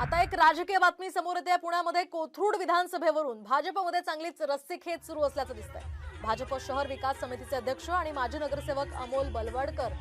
आता एक राजकीय बातमी समोर येते. पुण्यामध्ये कोथरूड विधानसभेवरून भाजपमध्ये चांगलीच रस्सीखेच सुरू असल्याचं दिसतंय. भाजप शहर विकास समितीचे अध्यक्ष आणि माजी नगरसेवक अमोल बलवडकर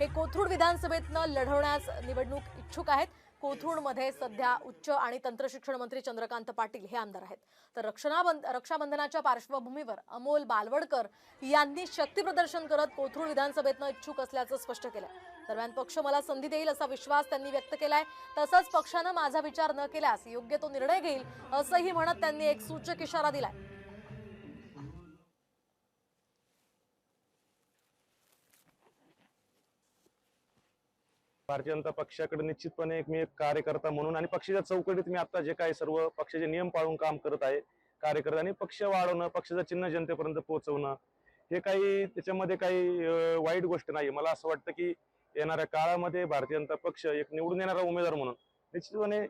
हे कोथरूड विधानसभेतनं लढवण्यास निवडणूक इच्छुक आहेत. कोथरूडमध्ये सध्या उच्च आणि तंत्रशिक्षण मंत्री चंद्रकांत पाटील हे आमदार आहेत. तर रक्षणाबंध रक्षाबंधनाच्या पार्श्वभूमीवर अमोल बालवडकर यांनी शक्तीप्रदर्शन करत कोथरूड विधानसभेतनं इच्छुक असल्याचं स्पष्ट केलं. दरम्यान पक्ष मला संधी देईल असा विश्वास त्यांनी व्यक्त केलाय. तसंच पक्षानं माझा विचार न केल्यास योग्य तो निर्णय घेईल असंही म्हणत त्यांनी एक सूचक इशारा दिलाय. भारतीय जनता पक्षाकडे निश्चितपणे एक मी एक कार्यकर्ता म्हणून आणि पक्षाच्या चौकटीत मी आता जे काही सर्व पक्षाचे नियम पाळून काम करत आहे कार्यकर्ता आणि पक्ष वाढवणं पक्षाचं चिन्ह जनतेपर्यंत पोहोचवणं हे काही त्याच्यामध्ये काही वाईट गोष्ट नाही मला असं वाटतं की येणाऱ्या काळामध्ये भारतीय जनता पक्ष एक निवडून येणारा उमेदवार म्हणून निश्चितपणे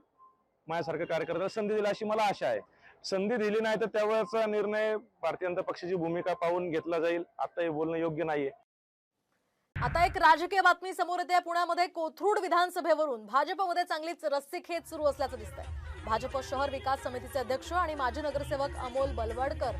माझ्यासारखं कार्यकर्त्याला संधी दिली अशी मला आशा आहे. संधी दिली नाही तर त्यावेळेचा निर्णय भारतीय जनता पक्षाची भूमिका पाहून घेतला जाईल. आता हे बोलणं योग्य नाहीये. आता एक राजकीय बातमी समोर येते. पुण्यामध्ये कोथरूड विधानसभेवरून भाजपमध्ये चांगलीच रस्सीखेच सुरू असल्याचं दिसतंय. भाजप शहर विकास समितीचे अध्यक्ष आणि माजी नगरसेवक अमोल बलवडकर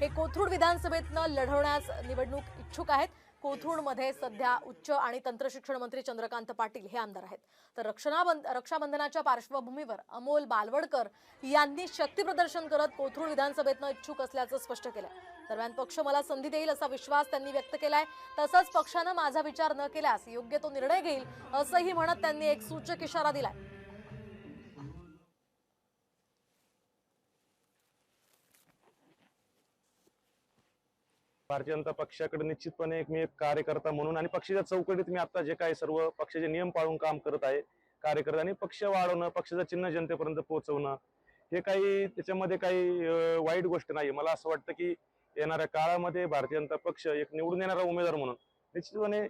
हे कोथरूड विधानसभेतनं लढवण्यास निवडणूक इच्छुक आहेत. कोथरूडमध्ये सध्या उच्च आणि तंत्रशिक्षण मंत्री चंद्रकांत पाटील हे आमदार आहेत. तर रक्षणाबंध रक्षाबंधनाच्या पार्श्वभूमीवर अमोल बालवडकर यांनी शक्तीप्रदर्शन करत कोथरूड विधानसभेतनं इच्छुक असल्याचं स्पष्ट केलं. दरम्यान पक्ष मला संधी देईल असा विश्वास त्यांनी व्यक्त केलाय. तसंच पक्षानं माझा विचार न केल्यास योग्य तो निर्णय घेईल असंही म्हणत त्यांनी एक सूचक इशारा दिलाय. भारतीय जनता पक्षाकडे निश्चितपणे एक मी एक कार्यकर्ता म्हणून आणि पक्षाच्या चौकटीत मी आता जे काही सर्व पक्षाचे नियम पाळून काम करत आहे कार्यकर्ता आणि पक्ष वाढवणं पक्षाचं चिन्ह जनतेपर्यंत पोहोचवणं हे काही त्याच्यामध्ये काही वाईट गोष्ट नाही मला असं वाटतं की येणाऱ्या काळामध्ये भारतीय जनता पक्ष एक निवडून येणारा उमेदवार म्हणून निश्चितपणे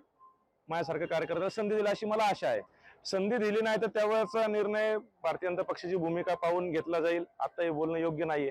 माझ्यासारखं कार्यकर्त्याला संधी दिली अशी मला आशा आहे. संधी दिली नाही तर त्यावेळेचा निर्णय भारतीय जनता पक्षाची भूमिका पाहून घेतला जाईल. आता हे बोलणं योग्य नाहीये.